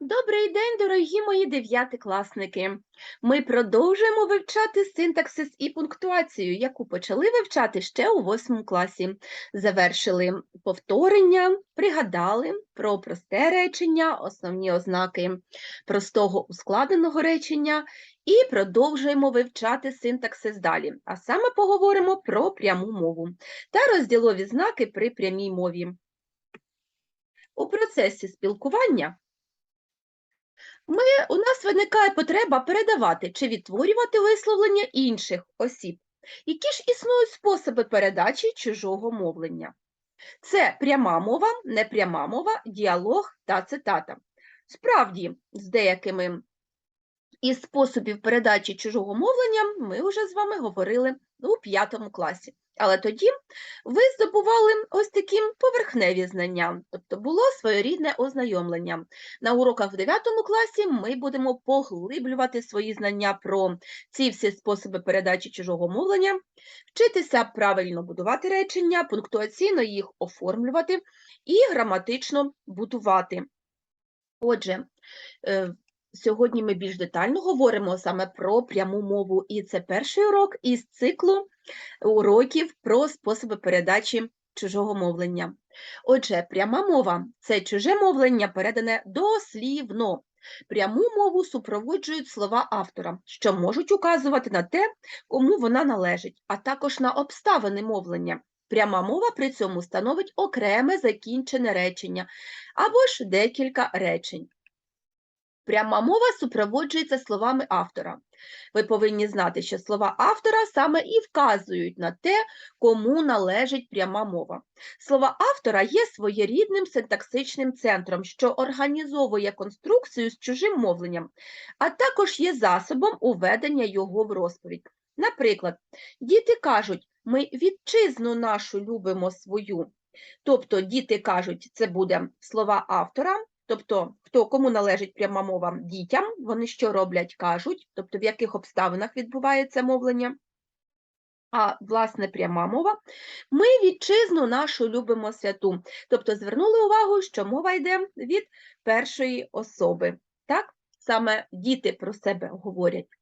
Добрий день, дорогі мої дев'ятикласники. Ми продовжуємо вивчати синтаксис і пунктуацію, яку почали вивчати ще у восьмому класі. Завершили повторення, пригадали про просте речення, основні ознаки простого ускладеного речення і продовжуємо вивчати синтаксис далі. А саме поговоримо про пряму мову та розділові знаки при прямій мові. У процесі спілкування ми, у нас виникає потреба передавати чи відтворювати висловлення інших осіб. Які ж існують способи передачі чужого мовлення? Це пряма мова, непряма мова, діалог та цитата. Справді, з деякими із способів передачі чужого мовлення ми вже з вами говорили у п'ятому класі. Але тоді ви здобували ось такі поверхневі знання, тобто було своєрідне ознайомлення. На уроках в 9 класі ми будемо поглиблювати свої знання про ці всі способи передачі чужого мовлення, вчитися правильно будувати речення, пунктуаційно їх оформлювати і граматично будувати. Отже, е, сьогодні ми більш детально говоримо саме про пряму мову, і це перший урок із циклу уроків про способи передачі чужого мовлення. Отже, пряма мова це чуже мовлення, передане дослівно. Пряму мову супроводжують слова автора, що можуть указувати на те, кому вона належить, а також на обставини мовлення. Пряма мова при цьому становить окреме закінчене речення або ж декілька речень. Пряма мова супроводжується словами автора. Ви повинні знати, що слова автора саме і вказують на те, кому належить пряма мова. Слова автора є своєрідним синтаксичним центром, що організовує конструкцію з чужим мовленням, а також є засобом уведення його в розповідь. Наприклад, діти кажуть, ми вітчизну нашу любимо свою. Тобто діти кажуть, це буде слова автора, Тобто, хто кому належить пряма мова дітям, вони що роблять, кажуть, тобто в яких обставинах відбувається мовлення. А власне пряма мова. Ми вітчизну нашу любимо святу. Тобто звернули увагу, що мова йде від першої особи. Так? Саме діти про себе говорять.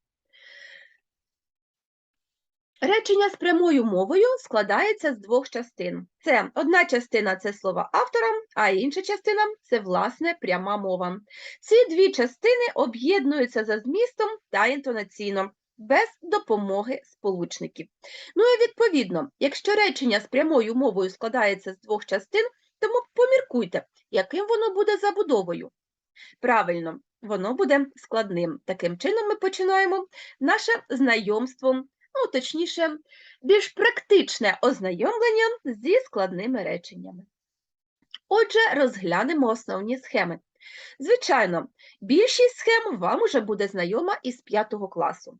Речення з прямою мовою складається з двох частин. Це одна частина це слова автора, а інша частина це власне пряма мова. Ці дві частини об'єднуються за змістом та інтонаційно, без допомоги сполучників. Ну і відповідно, якщо речення з прямою мовою складається з двох частин, тому поміркуйте, яким воно буде забудовою. Правильно, воно буде складним. Таким чином, ми починаємо наше знайомство ну, точніше, більш практичне ознайомлення зі складними реченнями. Отже, розглянемо основні схеми. Звичайно, більшість схем вам уже буде знайома із 5 класу.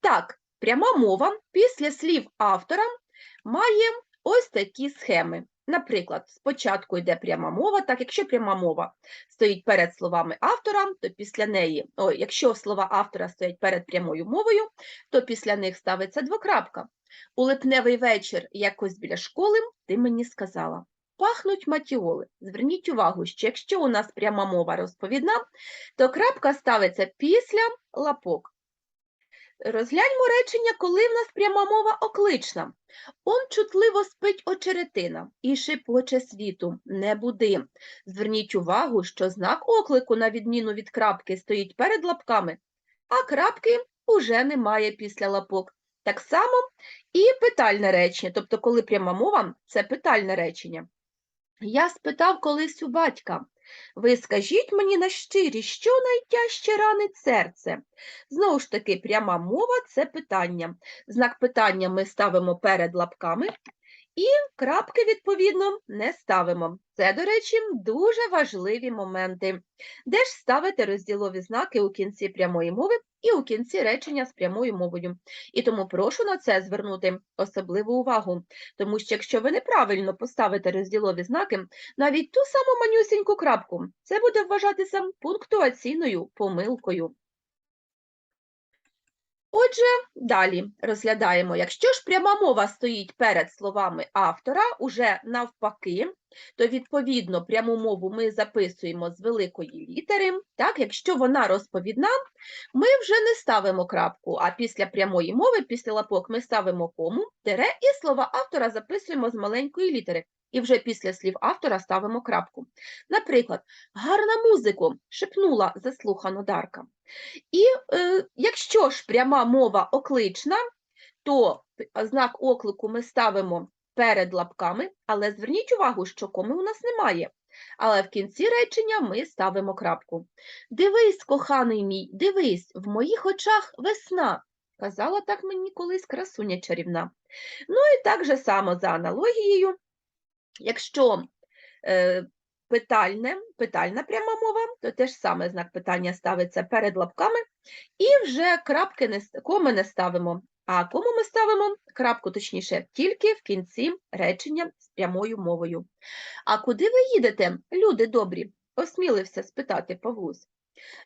Так, пряма мова після слів автора має ось такі схеми. Наприклад, спочатку йде пряма мова, так якщо пряма мова стоїть перед словами автора, то після неї, о, якщо слова автора стоять перед прямою мовою, то після них ставиться двокрапка. У липневий вечір якось біля школи ти мені сказала. Пахнуть матіоли. Зверніть увагу, що якщо у нас пряма мова розповідна, то крапка ставиться після лапок. Розгляньмо речення, коли в нас пряма мова оклична. Он чутливо спить очеретина і шипоче світу, не буди. Зверніть увагу, що знак оклику, на відміну від крапки, стоїть перед лапками, а крапки уже немає після лапок. Так само і питальне речення, тобто, коли пряма мова це питальне речення. Я спитав колись у батька, ви скажіть мені на щирі, що найтяжче ранить серце? Знову ж таки, пряма мова це питання. Знак питання ми ставимо перед лапками і крапки, відповідно, не ставимо. Це, до речі, дуже важливі моменти. Де ж ставити розділові знаки у кінці прямої мови і у кінці речення з прямою мовою. І тому прошу на це звернути особливу увагу, тому що якщо ви неправильно поставите розділові знаки, навіть ту саму манюсіньку крапку, це буде вважатися пунктуаційною помилкою. Отже, далі розглядаємо, якщо ж пряма мова стоїть перед словами автора, уже навпаки, то відповідно пряму мову ми записуємо з великої літери. Так, якщо вона розповідна, ми вже не ставимо крапку, а після прямої мови, після лапок ми ставимо кому, тире і слова автора записуємо з маленької літери. І вже після слів автора ставимо крапку. Наприклад, гарна музику шепнула заслухано Дарка. І е, якщо ж пряма мова оклична, то п- знак оклику ми ставимо перед лапками, але зверніть увагу, що коми у нас немає. Але в кінці речення ми ставимо крапку. Дивись, коханий мій, дивись, в моїх очах весна. Казала так мені колись красуня чарівна. Ну і так же само за аналогією, якщо е, питальне, питальна пряма мова, то теж саме знак питання ставиться перед лапками, і вже крапки не, коми не ставимо. А кому ми ставимо крапку, точніше, тільки в кінці речення з прямою мовою. А куди ви їдете, люди добрі? осмілився спитати Павлусь.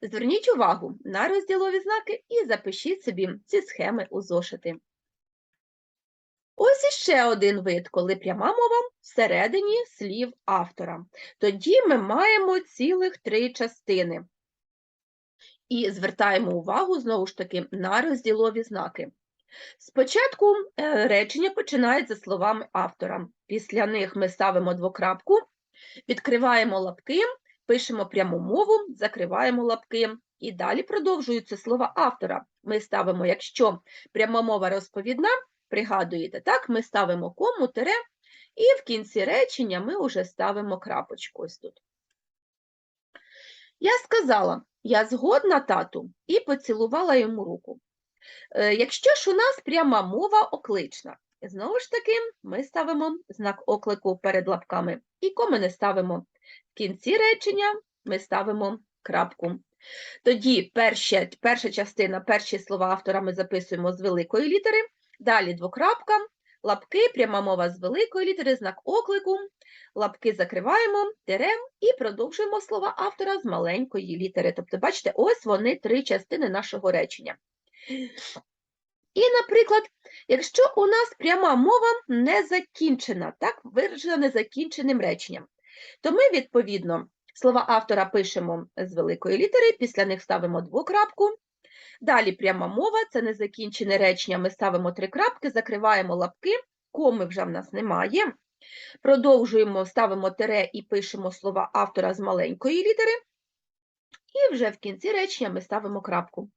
Зверніть увагу на розділові знаки і запишіть собі ці схеми у зошити. Ось іще один вид, коли пряма мова всередині слів автора. Тоді ми маємо цілих три частини. І звертаємо увагу знову ж таки на розділові знаки. Спочатку е, речення починають за словами автора. Після них ми ставимо двокрапку, відкриваємо лапки, пишемо пряму мову, закриваємо лапки. І далі продовжуються слова автора. Ми ставимо, якщо пряма мова розповідна, пригадуєте, так, ми ставимо кому, тире, і в кінці речення ми вже ставимо крапочку ось тут. Я сказала, я згодна тату, і поцілувала йому руку. Е, Якщо ж у нас пряма мова оклична, знову ж таки, ми ставимо знак оклику перед лапками і коми не ставимо. В кінці речення ми ставимо крапку. Тоді перша, перша частина, перші слова автора ми записуємо з великої літери, далі двокрапка, лапки, пряма мова з великої літери, знак оклику, лапки закриваємо, тирем і продовжуємо слова автора з маленької літери. Тобто, бачите, ось вони три частини нашого речення. І, наприклад, якщо у нас пряма мова не закінчена, так, виражена незакінченим реченням, то ми, відповідно, слова автора пишемо з великої літери, після них ставимо двокрапку. Далі пряма мова, це незакінчене речення, ми ставимо три крапки, закриваємо лапки, коми вже в нас немає. Продовжуємо, ставимо тире і пишемо слова автора з маленької літери. І вже в кінці речення ми ставимо крапку.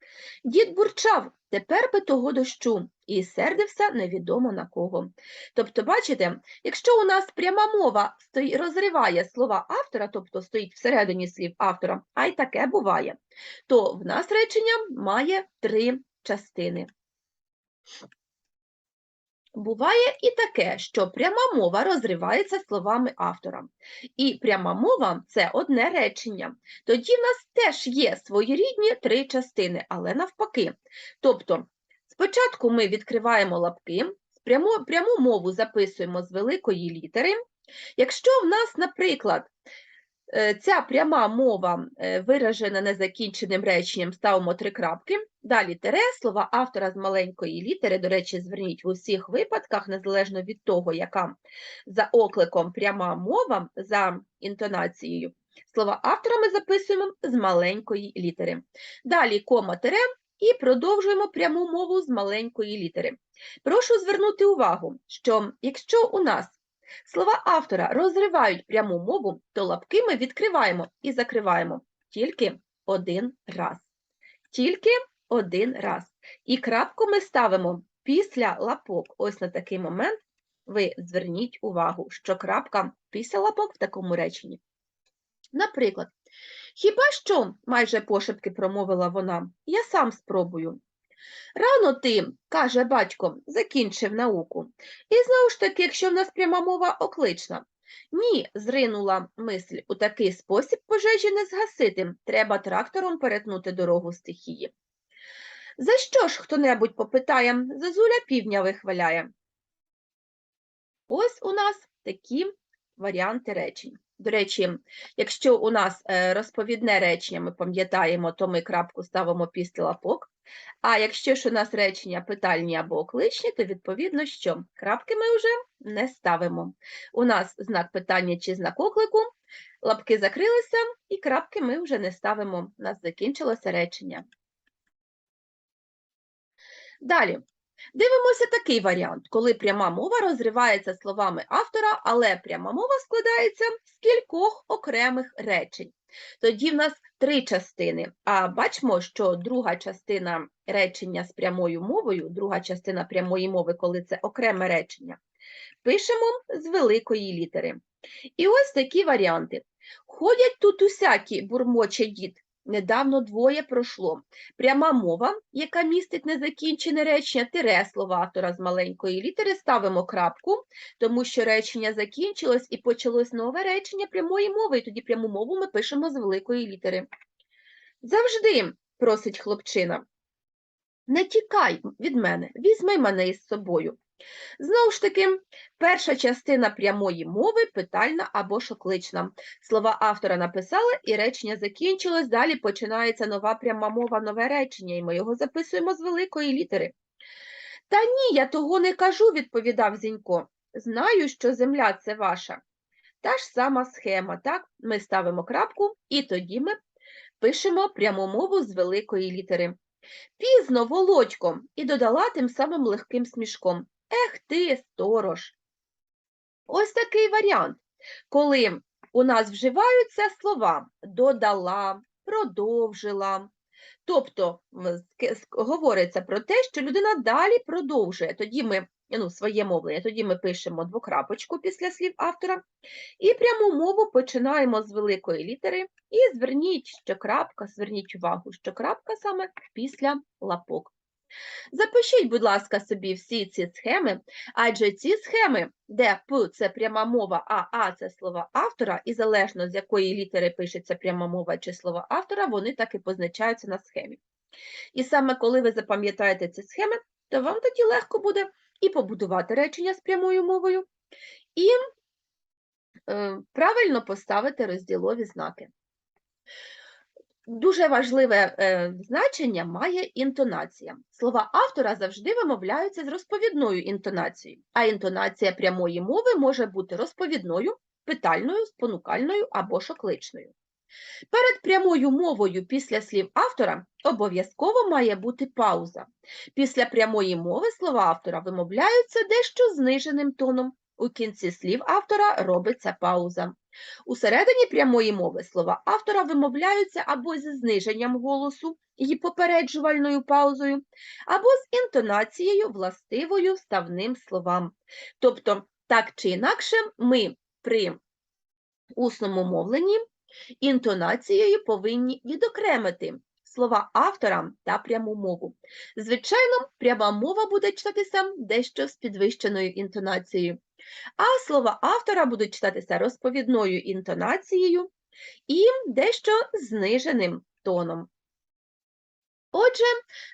Дід бурчав, тепер би того дощу, і сердився невідомо на кого. Тобто, бачите, якщо у нас пряма мова стої- розриває слова автора, тобто стоїть всередині слів автора, а й таке буває, то в нас речення має три частини. Буває і таке, що пряма мова розривається словами автора. І пряма мова це одне речення. Тоді в нас теж є своєрідні три частини, але навпаки. Тобто, спочатку ми відкриваємо лапки, пряму, пряму мову записуємо з великої літери. Якщо в нас, наприклад, ця пряма мова е, виражена незакінченим реченням, ставимо три крапки, далі тире, слова автора з маленької літери, до речі, зверніть в усіх випадках, незалежно від того, яка за окликом пряма мова, за інтонацією, слова автора ми записуємо з маленької літери. Далі кома тире і продовжуємо пряму мову з маленької літери. Прошу звернути увагу, що якщо у нас слова автора розривають пряму мову, то лапки ми відкриваємо і закриваємо тільки один раз. Тільки один раз. І крапку ми ставимо після лапок. Ось на такий момент ви зверніть увагу, що крапка після лапок в такому реченні. Наприклад, хіба що, майже пошепки промовила вона, я сам спробую. Рано ти, каже батько, закінчив науку. І знову ж таки, якщо в нас пряма мова оклична. Ні, зринула мисль, у такий спосіб пожежі не згасити, треба трактором перетнути дорогу стихії. За що ж хто-небудь попитає, зазуля півня вихваляє. Ось у нас такі варіанти речень. До речі, якщо у нас е, розповідне речення, ми пам'ятаємо, то ми крапку ставимо після лапок. А якщо ж у нас речення питальні або окличні, то відповідно що? Крапки ми вже не ставимо. У нас знак питання чи знак оклику, лапки закрилися, і крапки ми вже не ставимо. У нас закінчилося речення. Далі. Дивимося такий варіант, коли пряма мова розривається словами автора, але пряма мова складається з кількох окремих речень. Тоді в нас три частини. А бачимо, що друга частина речення з прямою мовою, друга частина прямої мови, коли це окреме речення, пишемо з великої літери. І ось такі варіанти. Ходять тут усякі, бурмоче дід. Недавно двоє пройшло. Пряма мова, яка містить незакінчене речення, тире слова автора з маленької літери, ставимо крапку, тому що речення закінчилось і почалось нове речення прямої мови, і тоді пряму мову ми пишемо з великої літери. Завжди, просить хлопчина, не тікай від мене, візьми мене із собою. Знову ж таки, перша частина прямої мови питальна або шоклична. Слова автора написали, і речення закінчилось, далі починається нова пряма мова, нове речення, і ми його записуємо з великої літери. Та ні, я того не кажу, відповідав Зінько. Знаю, що земля це ваша. Та ж сама схема, так? Ми ставимо крапку, і тоді ми пишемо пряму мову з великої літери. Пізно, Володько, і додала тим самим легким смішком. Ех ти, сторож. Ось такий варіант, коли у нас вживаються слова додала, продовжила. Тобто говориться про те, що людина далі продовжує. Тоді ми, ну, своє мовлення, тоді ми пишемо двокрапочку після слів автора і пряму мову починаємо з великої літери. І зверніть, що крапка, зверніть увагу, що крапка саме після лапок. Запишіть, будь ласка, собі всі ці схеми, адже ці схеми, де П це пряма мова, а А це слова автора, і залежно з якої літери пишеться пряма мова чи слова автора, вони так і позначаються на схемі. І саме коли ви запам'ятаєте ці схеми, то вам тоді легко буде і побудувати речення з прямою мовою, і е, правильно поставити розділові знаки. Дуже важливе е, значення має інтонація. Слова автора завжди вимовляються з розповідною інтонацією, а інтонація прямої мови може бути розповідною, питальною, спонукальною або шокличною. Перед прямою мовою після слів автора обов'язково має бути пауза. Після прямої мови слова автора вимовляються дещо зниженим тоном. У кінці слів автора робиться пауза. У середині прямої мови слова автора вимовляються або зі зниженням голосу і попереджувальною паузою, або з інтонацією властивою ставним словам. Тобто, так чи інакше, ми при усному мовленні інтонацією повинні відокремити слова автора та пряму мову. Звичайно, пряма мова буде читатися дещо з підвищеною інтонацією, а слова автора будуть читатися розповідною інтонацією і дещо зниженим тоном. Отже,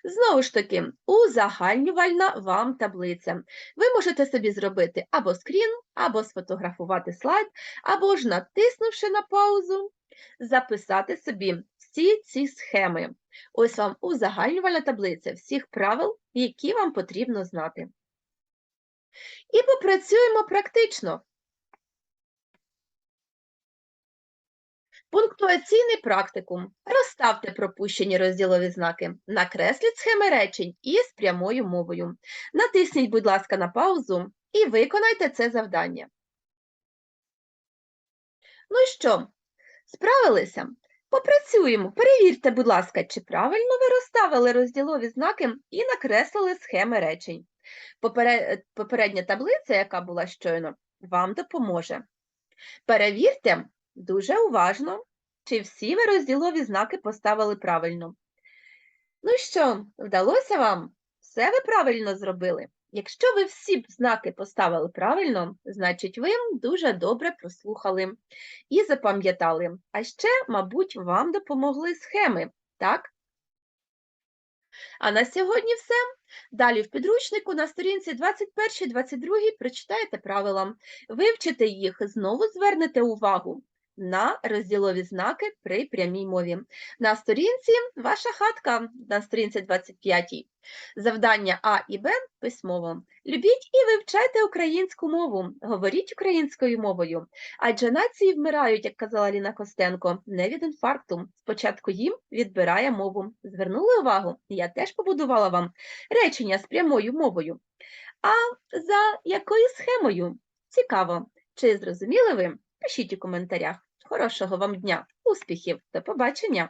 знову ж таки, узагальнювальна вам таблиця. Ви можете собі зробити або скрін, або сфотографувати слайд, або ж, натиснувши на паузу, записати собі всі ці схеми. Ось вам узагальнювальна таблиця всіх правил, які вам потрібно знати. І попрацюємо практично. Пунктуаційний практикум. Розставте пропущені розділові знаки. Накресліть схеми речень із прямою мовою. Натисніть, будь ласка, на паузу і виконайте це завдання. Ну і що? Справилися? Попрацюємо. Перевірте, будь ласка, чи правильно ви розставили розділові знаки і накреслили схеми речень. Попере- Попередня таблиця, яка була щойно, вам допоможе. Перевірте дуже уважно, чи всі ви розділові знаки поставили правильно. Ну що, вдалося вам? Все ви правильно зробили? Якщо ви всі знаки поставили правильно, значить ви дуже добре прослухали і запам'ятали. А ще, мабуть, вам допомогли схеми, так? А на сьогодні все. Далі в підручнику на сторінці 21-22 прочитаєте правила, вивчите їх, знову звернете увагу. На розділові знаки при прямій мові. На сторінці ваша хатка на сторінці 25. Завдання А і Б письмово. Любіть і вивчайте українську мову, говоріть українською мовою. Адже нації вмирають, як казала Ліна Костенко, не від інфаркту. Спочатку їм відбирає мову. Звернули увагу? Я теж побудувала вам речення з прямою мовою. А за якою схемою? Цікаво. Чи зрозуміли ви? Пишіть у коментарях. Хорошого вам дня, успіхів, до побачення!